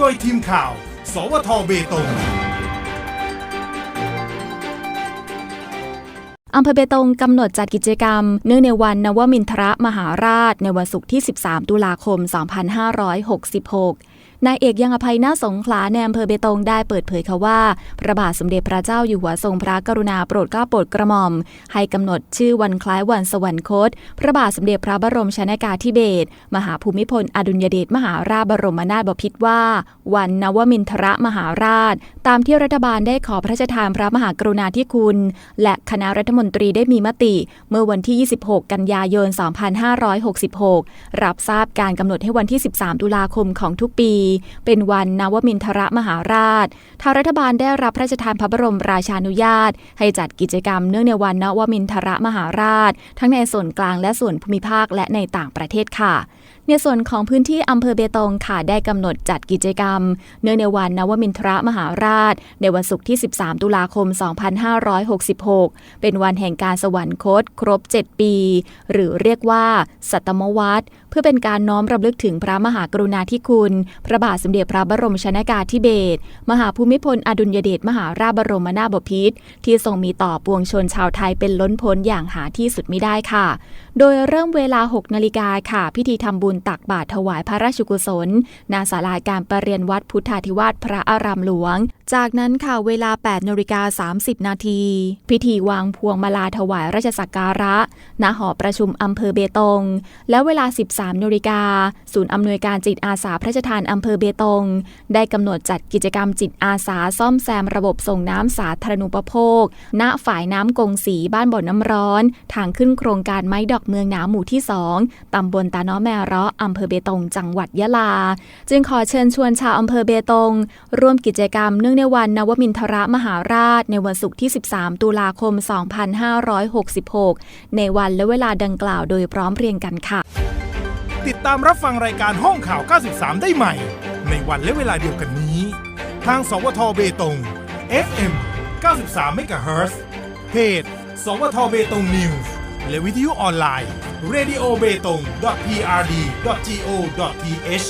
โดยทีมข่าว สวทเบตงอำเภอเบตงกำหนดจัดกิจกรรม เนื่องในวันนวมินทรมหาราช ในวันศุกร์ที่ 13 ตุลาคม 2566 นายเอกยังอภัยน้าสงขลาในอำเภอเบตงได้เปิดเผยค่ะว่าพระบาทสมเด็จพระเจ้าอยู่หัวทรงพระกรุณาโปรดเกล้าโปรดกระหม่อม ให้กำหนดชื่อวันคล้ายวันสวรรคต พระบาทสมเด็จพระบรมชนากาธิเบศรมหาภูมิพลอดุลยเดชมหาราชบรมนาถบพิตรว่า วันนวมินทรมหาราช ตามที่รัฐบาลได้ขอพระราชทานพระมหากรุณาธิคุณ และคณะรัฐมนตรีได้มีมติ เมื่อวันที่ 26 กันยายน 2566 รับทราบการกำหนดให้วันที่ 13 ตุลาคมของทุกปีเป็นวันนวมินทรมหาราช ทางรัฐบาลได้รับพระราชทานพระบรมราชานุญาต ให้จัดกิจกรรมเนื่องในวันนวมินทรมหาราช ทั้งในส่วนกลางและส่วนภูมิภาคและในต่างประเทศค่ะ ในส่วนของพื้นที่อำเภอเบตงค่ะได้กำหนดจัดกิจกรรม เนื่องในวันนวมินทรมหาราช ในวันศุกร์ที่ 13 ตุลาคม 2566 เป็นวันแห่งการสวรรคต ครบ 7 ปี หรือเรียกว่า สัตมวัตรเพื่อเป็นการน้อมรำลึกถึงพระมหากรุณาธิคุณ พระบาทสมเด็จพระบรมชนากาธิเบศรมหาภูมิพลอดุลยเดชมหาราชบรมนาถบพิตรที่ทรงมีต่อปวงชนชาวไทยเป็นล้นพ้นอย่างหาที่สุดไม่ได้ค่ะ โดยเริ่มเวลา 6 นาฬิกาค่ะ พิธีทำบุญตักบาตรถวายพระราชกุศลณศาลาการประเรียนวัดพุทธาธิวาสพระอารามหลวง จากนั้นค่ะเวลา8นาฬิกา30 นาที พิธีวางพวงมาลาถวายราชสักการะ ณ หอประชุมอำเภอเบตง แล้วเวลา 13นาฬิกาศูนย์อำนวยการจิตอาสาพระราชทานอำเภอเบตง ได้กำหนดจัดกิจกรรมจิตอาสาซ่อมแซมระบบส่งน้ำสาธารณูปโภค ณ ฝ่ายน้ำกงสีบ้านบ่อน้ำร้อน ทางขึ้นโครงการไม้ดอกเมืองหนาหมู่ที่ 2 ตำบลตาน้อแมเราะอำเภอเบตง จังหวัดยะลา จึงขอเชิญชวนชาวอำเภอเบตง ร่วมกิจกรรมเนื่องในวันนวมินทรมหาราชในวันศุกร์ที่ 13 ตุลาคม 2566 ในวันและเวลาดังกล่าวโดยพร้อมเรียงกันค่ะ ติดตามรับฟังรายการห้องข่าว 93 ได้ใหม่ ในวันและเวลาเดียวกันนี้ ทาง สวทเบตง FM 93เมกะเฮิรตซ์เพจ สวทเบตงนิวส์และวิทยุออนไลน์ radio b e t o n g prd go th